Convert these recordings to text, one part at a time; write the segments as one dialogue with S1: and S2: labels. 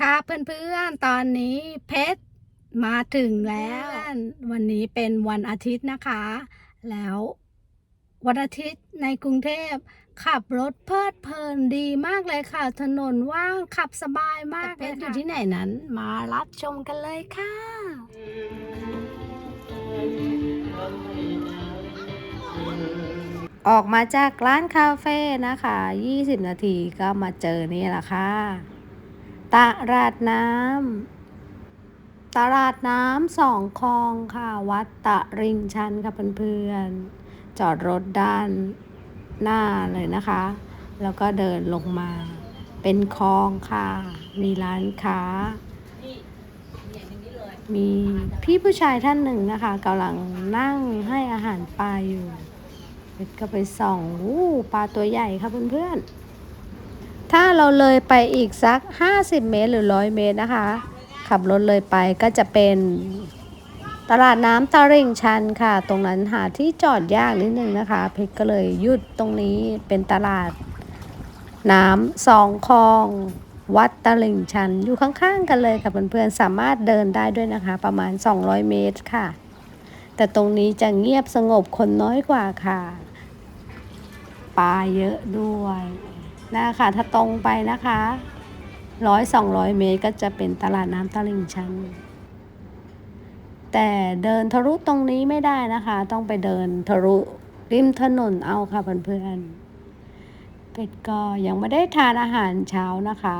S1: ค่ะเพื่อนๆ ตอนนี้เพชรมาถึงแล้ว วันนี้เป็นวันอาทิตย์นะคะ แล้ววันอาทิตย์ในกรุงเทพขับรถเพลิดเพลินดีมากเลยค่ะ ถนนว่างขับสบายมากเพชรอยู่ที่ไหนนั้น มารับชมกันเลยค่ะออกมาจากร้านคาเฟ่นะคะ 20 นาทีก็มาเจอนี่แหละค่ะ ตลาดน้ำตลาดน้ำสองคลองค่ะ วัดตะริงชันค่ะเพื่อนๆ จอดรถด้านหน้าเลยนะคะ แล้วก็เดินลงมา เป็นคลองค่ะ มีร้านค้า มีพี่ผู้ชายท่านหนึ่งนะคะกำลังนั่งให้อาหารปลาอยู่เพชรก็ไปส่องอู้ปลาตัวใหญ่ค่ะเพื่อนๆ ถ้าเราเลยไปอีกสัก 50 เมตรหรือ 100 เมตรนะคะ ขับรถเลยไปก็จะเป็นตลาดน้ำตะริ่งชันค่ะ ตรงนั้นหาที่จอดยากนิดนึงนะคะเพชรก็เลยหยุดตรงนี้เป็นตลาด น้ำสองคลอง วัดตลิ่งชัน อยู่ข้างๆกันเลยค่ะเพื่อนๆสามารถเดินได้ด้วยนะคะ ประมาณ 200 เมตรค่ะ แต่ตรงนี้จะเงียบสงบคนน้อยกว่าค่ะปลาเยอะด้วย นะคะถ้าตรงไปนะคะร้อยสองร้อยเมตรก็จะเป็นตลาดน้ำตลิ่งชัน แต่เดินทะลุตรงนี้ไม่ได้นะคะ ต้องไปเดินทะลุริมถนนเอาค่ะเพื่อนๆเป็ดก็ยังไม่ได้ทานอาหารเช้านะคะ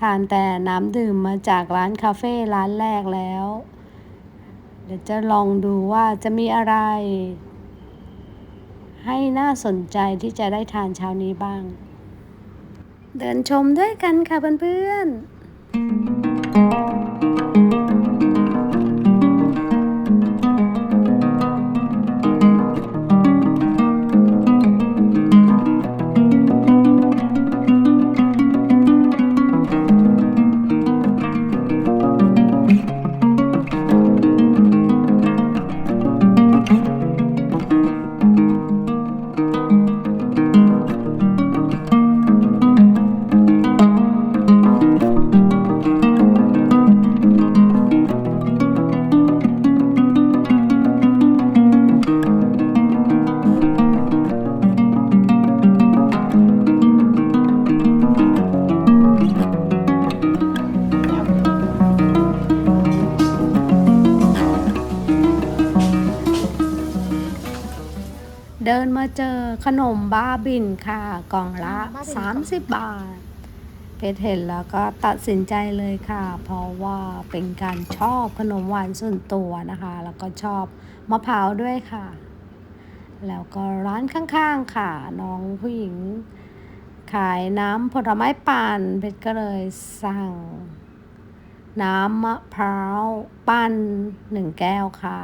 S1: ทานแต่น้ำดื่มมาจากร้านคาเฟ่ร้านแรกแล้ว เดี๋ยวจะลองดูว่าจะมีอะไร ให้น่าสนใจที่จะได้ทานเช้านี้บ้าง เดินชมด้วยกันค่ะเพื่อนๆ เดินมาเจอขนมบ้าบินค่ะกล่องละ 30 บาท เพชรเห็นแล้วก็ตัดสินใจเลยค่ะ เพราะว่าเป็นการชอบขนมหวานส่วนตัวนะคะ แล้วก็ชอบมะพร้าวด้วยค่ะ แล้วก็ร้านข้างๆค่ะ น้องผู้หญิง ขายน้ำผลไม้ปั่นเพชรก็เลยสั่ง น้ำมะพร้าวปั่นหนึ่งแก้วค่ะ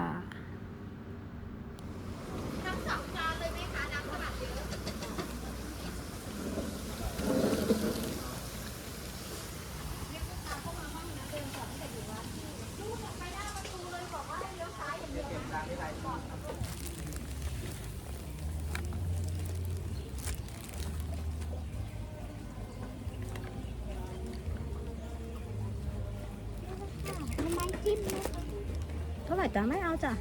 S1: เท่าไหร่จ้ะไม่เอาจ้ะ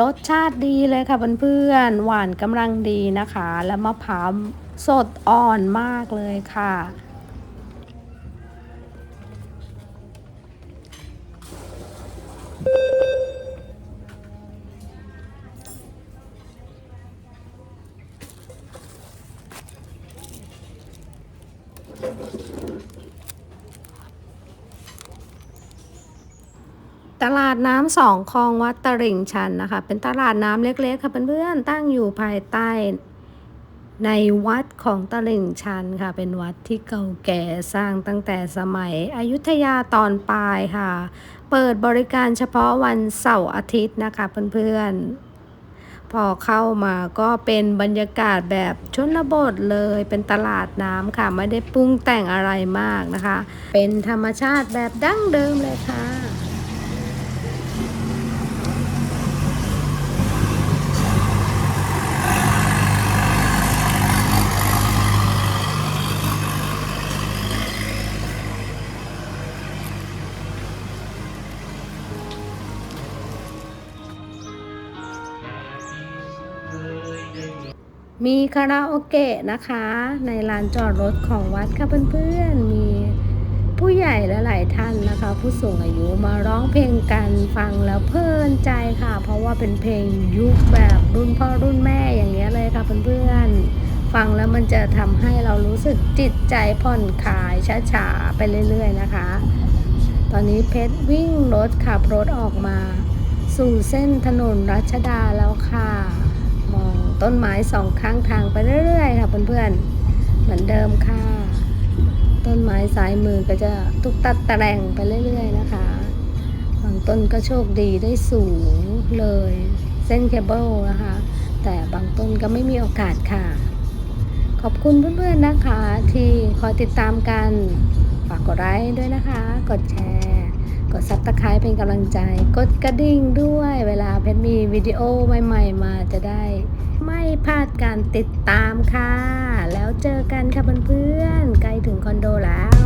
S1: รสชาติดีเลยค่ะเพื่อนๆหวานกำลังดีนะคะ แล้วมะพร้าวสดอ่อนมากเลยค่ะ ตลาดน้ำสองคลองวัดตลิ่งชันนะคะ เป็นตลาดน้ำเล็กๆค่ะเพื่อนๆตั้งอยู่ภายใต้ในวัดของตลิ่งชันค่ะ เป็นวัดที่เก่าแก่สร้างตั้งแต่สมัยอยุธยาตอนปลายค่ะ เปิดบริการเฉพาะวันเสาร์อาทิตย์นะคะเพื่อนๆ พอเข้ามาก็เป็นบรรยากาศแบบชนบทเลยเป็นตลาดน้ำค่ะ ไม่ได้ปรุงแต่งอะไรมากนะคะ เป็นธรรมชาติแบบดั้งเดิมเลยค่ะ มีคาราโอเกะนะคะ ในลานจอดรถของวัดค่ะเพื่อนๆ มีผู้ใหญ่และหลายท่านนะคะ ผู้สูงอายุมาร้องเพลงกันฟังแล้วเพลินใจค่ะ เพราะว่าเป็นเพลงยุคแบบรุ่นพ่อรุ่นแม่อย่างเงี้ยเลยค่ะเพื่อนๆ ฟังแล้วมันจะทำให้เรารู้สึกจิตใจผ่อนคลายช้าๆไปเรื่อยๆนะคะ ตอนนี้เพชรวิ่งรถขับรถออกมา สู่เส้นถนนรัชดาแล้วค่ะ ต้นไม้สองข้างทางไปเรื่อยๆค่ะเพื่อนๆเหมือนเดิมค่ะ ต้นไม้ซ้ายมือก็จะตุกตัดตะแรงไปเรื่อย ๆ นะคะบางต้นก็โชคดีได้สูงเลย เส้นเคเบิลนะคะ แต่บางต้นก็ไม่มีโอกาสค่ะ ขอบคุณเพื่อนๆนะคะ ที่คอยติดตามกันฝากกดไลค์ด้วยนะคะ กดแชร์ กดซับสไครป์เป็นกำลังใจ กดกระดิ่งด้วย เวลาเพชรมีวิดีโอใหม่ ๆ มาจะได้ ไม่พลาดการติดตามค่ะ แล้วเจอกันค่ะเพื่อนๆ ใกล้ถึงคอนโดแล้ว